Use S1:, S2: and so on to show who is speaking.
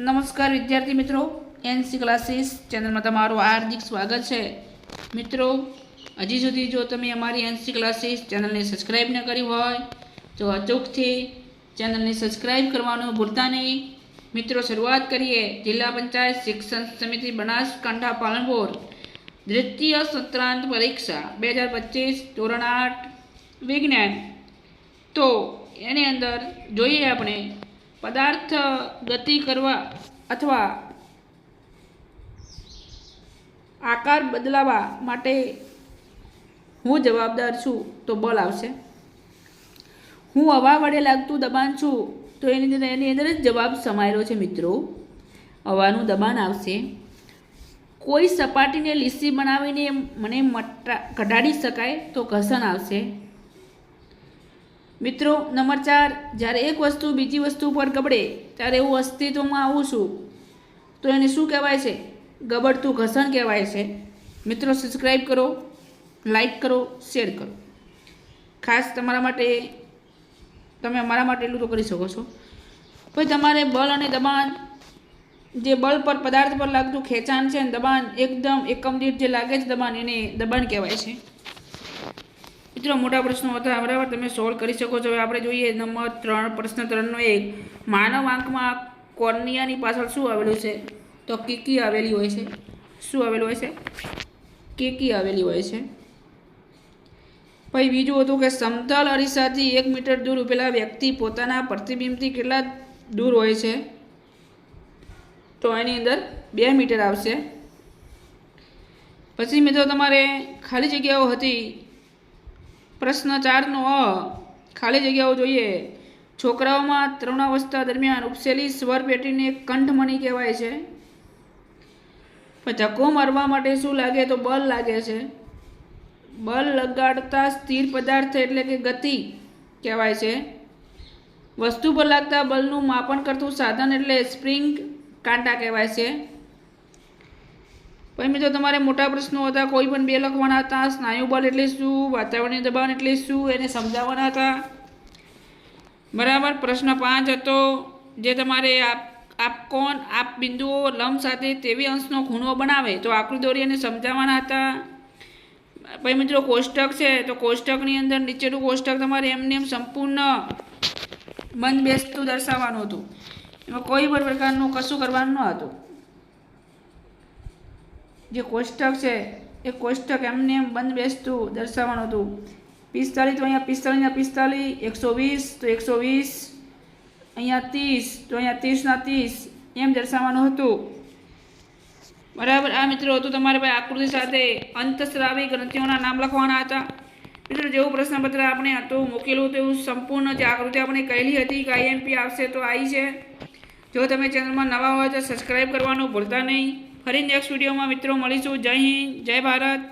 S1: નમસ્કાર વિદ્યાર્થી મિત્રો એનસી ક્લાસીસ ચેનલમાં તમારું હાર્દિક સ્વાગત છે. મિત્રો, હજી સુધી જો તમે અમારી એનસી ક્લાસીસ ચેનલને સબસ્ક્રાઈબ ન કરી હોય, તો અચૂકથી ચેનલને સબસ્ક્રાઈબ કરવાનું ભૂલતા નહીં. મિત્રો, શરૂઆત કરીએ. જિલ્લા પંચાયત શિક્ષણ સમિતિ બનાસકાંઠા પાલનપુર. દ્વિતીય સત્રાંત પરીક્ષા બે હજાર પચીસ ધોરણ આઠ વિજ્ઞાન. તો, એની અંદર જોઈએ આપણે પદાર્થ ગતિ કરવા અથવા આકાર બદલાવા માટે હું જવાબદાર છું, તો બળ આવશે. હું હવા વડે લાગતું દબાણ છું, તો એની અંદર એની અંદર જ જવાબ સમાયેલો છે, મિત્રો. હવાનું દબાણ આવશે. કોઈ સપાટીને લીસી બનાવીને મને મટા કઢાડી શકાય તો ઘસણ આવશે. મિત્રો, નંબર ચાર, જ્યારે એક વસ્તુ બીજી વસ્તુ પર ગબડે, ત્યારે હું અસ્તિત્વમાં આવું છું. તો એને શું કહેવાય છે? ગબડતું ઘસણ કહેવાય છે. મિત્રો સબસ્ક્રાઈબ કરો લાઈક કરો શેર કરો. ખાસ તમારા માટે, તમે અમારા માટે એટલું તો કરી શકો છો. પછી તમારે બળ અને દબાણ, જે બળ પર, પદાર્થ પર લાગતું ખેંચાણ છે ને દબાણ, એકદમ એકમ દીઠ જે લાગે છે દબાણ, એને દબાણ કહેવાય છે. મિત્રો, મોટા પ્રશ્નો હતા. બરાબર? તમે સોલ્વ કરી શકો છો. હવે આપણે જોઈએ નંબર ત્રણ, પ્રશ્ન ત્રણનો એક. માનવ આંકમાં કોર્નિયાની પાછળ શું આવેલું છે? તો કીકી આવેલી હોય છે. શું આવેલું હોય છે? કીકી આવેલી હોય છે. પછી બીજું હતું કે સમતલ અરીસાથી એક મીટર દૂર ઉભેલા વ્યક્તિ પોતાના પ્રતિબિંબથી કેટલા દૂર હોય છે? તો એની અંદર બે મીટર આવશે. પછી મિત્રો, તમારે ખાલી જગ્યાઓ હતી પ્રશ્ન ચારનો અ, ખાલી જગ્યાઓ જોઈએ. છોકરાઓમાં તરુણાવસ્થા દરમિયાન ઉપસેલી સ્વર પેટીને કંઠમણી કહેવાય છે. ધક્કો મારવા માટે શું લાગે તો બલ લાગે છે. બલ લગાડતા સ્થિર પદાર્થ એટલે કે ગતિ કહેવાય છે. વસ્તુ પર લાગતા બલનું માપન કરતું સાધન એટલે સ્પ્રિંગ કાંટા કહેવાય છે. પછી મિત્રો તમારે મોટા પ્રશ્નો હતા, કોઈ પણ બે લખવાના હતા, સ્નાયુ બળ એટલે શું, વાતાવરણીય દબાણ એટલે શું, એને સમજાવવાના હતા. બરાબર? પ્રશ્ન પાંચ હતો, જે તમારે આપ આપ કોણ? આપ બિંદુઓ, લંબ સાથે તેવી અંશનો ખૂણો બનાવે, તો આકૃતિ દોરી એને સમજાવવાના હતા. પછી મિત્રો કોષ્ટક છે, તો કોષ્ટકની અંદર નીચેનું કોષ્ટક તમારે એમને એમ સંપૂર્ણ બંધ બેસતું દર્શાવવાનું હતું. એમાં કોઈ પણ પ્રકારનું કશું કરવાનું ન હતું. જે કોષ્ટક છે, એ કોષ્ટક એમને એમ બંધ બેસતું, દર્શાવવાનું હતું. પિસ્તાલીસ તો અહીંયા પિસ્તાલીસના પિસ્તાલીસ, એકસો વીસ તો એકસો વીસ, અહીંયા ત્રીસ તો અહીંયા ત્રીસના ત્રીસ, એમ દર્શાવવાનું હતું. બરાબર? આ મિત્રો હતું તમારે ભાઈ આકૃતિ સાથે અંતસ્રાવી ગ્રંથિઓના નામ લખવાના હતા. મિત્રો જેવું પ્રશ્નપત્ર આપણે હતું મૂકેલું હતું, એવું સંપૂર્ણ જે આકૃતિ આપણે કહેલી હતી કે આઈએમપી આવશે તો આવી છે. જો તમે ચેનલમાં નવા હોય તો સબસ્ક્રાઈબ કરવાનું ભૂલતા નહીં. ફરી નેક્સ્ટ વિડીયોમાં મિત્રો મળીશું. જય હિન્દ જય ભારત.